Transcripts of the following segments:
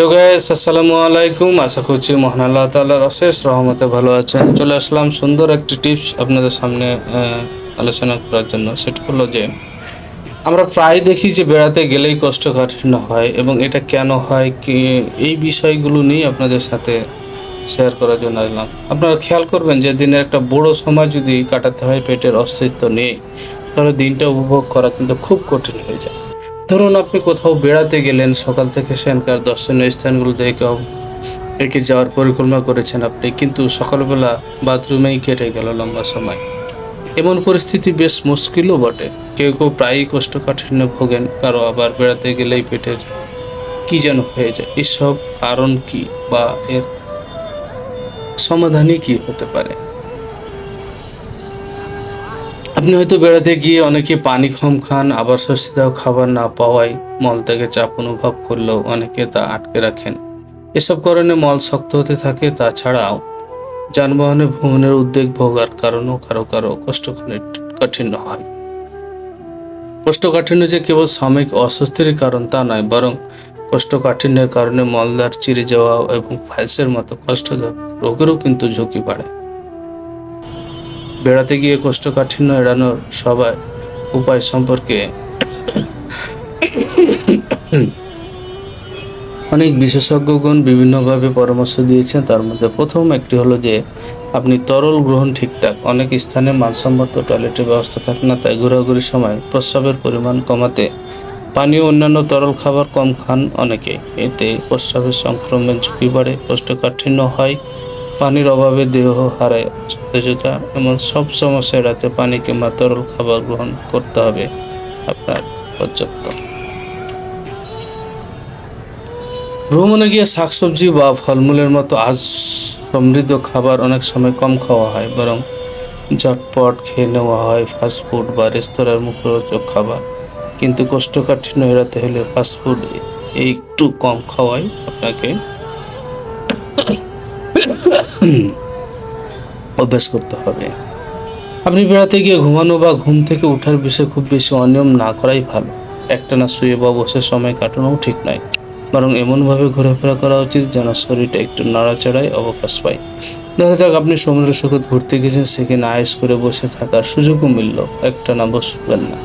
প্রিয় গাইস আসসালামু আলাইকুম। আশা করছি মহান আল্লাহ তাআলার অশেষ রহমতে ভালো আছেন। চলে আসলাম সুন্দর একটি টিপস আপনাদের সামনে আলোচনা করার জন্য। সেটা হলো যে, আমরা প্রায় দেখি যে বেড়াতে গেলেই কোষ্ঠকাঠিন্য হয় এবং এটা কেন হয়, কি এই বিষয়গুলো নিয়ে আপনাদের সাথে শেয়ার করার জন্য এলাম আপনারা খেয়াল করবেন যে দিনের একটা বড় সময় যদি কাটাতে হয়, পেটের অস্তিত্ব নেই, তাহলে দিনটা উপভোগ করা কিন্তু খুব কঠিন হয়ে যায়। ধরুন আপনি কোথাও বেড়াতে গেলেন, সকাল থেকে সেখানকার দর্শনীয় স্থানগুলো দেখে একে যাওয়ার পরিকল্পনা করেছেন আপনি, কিন্তু সকালবেলা বাথরুমেই কেটে গেল লম্বা সময়। এমন পরিস্থিতি বেশ মুশকিলও বটে। কেউ কেউ প্রায়ই কোষ্ঠকাঠিন্য ভোগেন, কারও আবার বেড়াতে গেলেই পেটের কি যেন হয়ে যায়, এসব কারণ কি বা এর সমাধানই কি হতে পারে? আপনি হয়তো বেড়াতে গিয়ে অনেকে পানি কম খান, আবার স্বস্তিদায়ক খাবার না পাওয়ায় মল থেকে চাপ অনুভব করলেও অনেকে তা আটকে রাখেন। এসব কারণে মল শক্ত হতে থাকে, তাছাড়াও যানবাহনে ভ্রমণের উদ্বেগ ভোগার কারণেও কারও কারও কোষ্ঠকাঠিন্য হয়। কোষ্ঠকাঠিন্য যে কেবল সাময়িক অস্বস্তির কারণ তা নয়, বরং কোষ্ঠকাঠিন্যের কারণে মলদার চিরে যাওয়া এবং ফাইলসের মতো কষ্টদায়ক রোগেরও কিন্তু ঝুঁকি বাড়ে। বেড়াতে গিয়ে কোষ্ঠকাঠিন্য এড়ানোর সবাই উপায় সম্পর্কে অনেক বিশেষজ্ঞগণ বিভিন্নভাবে পরামর্শ দিয়েছেন। তার মধ্যে প্রথম একটি হলো যে, আপনি তরল গ্রহণ ঠিকঠাক অনেক স্থানে মানসম্মত টয়লেটের ব্যবস্থা থাকে না, তাই ঘোরাঘুরির সময় প্রস্রাবের পরিমাণ কমাতে পানীয় অন্যান্য তরল খাবার কম খান অনেকে। এতে প্রস্রাবের সংক্রমণের ঝুঁকি বাড়ে কোষ্ঠকাঠিন্য হয় পানির অভাবে দেহ হারায় সতেজতা এমন সব সমস্যা এড়াতে পানি কিংবা তরল খাবার গ্রহণ করতে হবে আপনার পর্যাপ্ত। ভ্রমণে গিয়ে শাকসবজি বা ফলমূলের মতো আজ সমৃদ্ধ খাবার অনেক সময় কম খাওয়া হয়, বরং ঝটপট খেয়ে নেওয়া হয় ফাস্টফুড বা রেস্তোরাঁর মুখরোচক খাবার। কিন্তু কোষ্ঠকাঠিন্য এড়াতে হলে ফাস্টফুড একটু কম খাওয়াই আপনাকে অভ্যাস করতে হবে। আপনি বেড়াতে গিয়ে ঘুমানো বা ঘুম থেকে ওঠার বিষয়ে খুব বেশি অনিয়ম না করাই ভালো। একটানা শুয়ে বা বসে সময় কাটানোও ঠিক নয়। বরং এমনভাবে ঘোরাফেরা করা উচিত যেন শরীরটা একটু নাড়াচাড়ায় অবকাশ পায়। দেখা যাক আপনি সমুদ্র সৈকত ঘুরতে গেছেন, সেখানে আয়েস করে বসে থাকার সুযোগও মিলল। একটানা বসবেন না।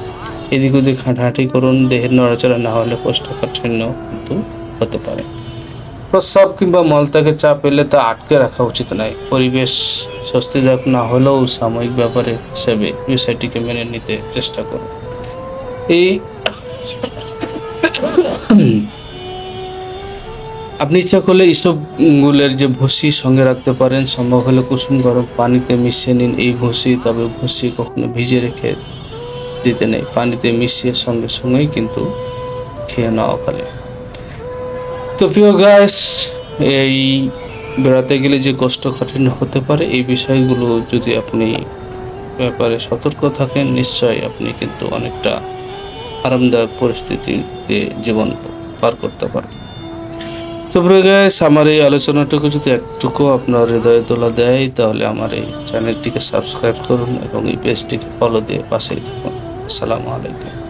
এদিক ওদিক হাঁটাহাঁটি করুন, দেহের নড়াচড়া না হলে কোষ্ঠকাঠিন্য কিন্তু হতে পারে। প্রস্রাব কিংবা মলত্যাগে চাপ এলে তা আটকে রাখা উচিত নয়। পরিবেশ স্বস্তিদায়ক না হলেও সাময়িক ব্যাপারে হিসেবে বিষয়টিকে মেনে নিতে চেষ্টা করুন। এই আপনি ইচ্ছা করলে ইসবগুলের যে ভুসি সঙ্গে রাখতে পারেন, সম্ভব হলে কুসুম গরম পানিতে মিশিয়ে নিন। এই ভুসি তবে ভুসি কখনো ভিজে রেখে দিতে নেই। পানিতে মিশিয়ে সঙ্গে সঙ্গেই কিন্তু খেয়ে নেওয়া ভালো। তো প্রিয় গাছ এই বেড়াতে গেলে যে কোষ্ঠকাঠিন্য হতে পারে, এই বিষয়গুলো যদি আপনি ব্যাপারে সতর্ক থাকেন, নিশ্চয়ই আপনি কিন্তু অনেকটা আরামদায়ক পরিস্থিতিতে জীবন পার করতে পারবেন। তো প্রিয় গাইস আমার এই আলোচনাটুকু যদি একটুকু আপনার হৃদয়ে তোলা দেয়, তাহলে আমার এই চ্যানেলটিকে সাবস্ক্রাইব করুন এবং এই পেজটিকে ফলো দিয়ে পাশেই থাকুন। আসসালামু আলাইকুম।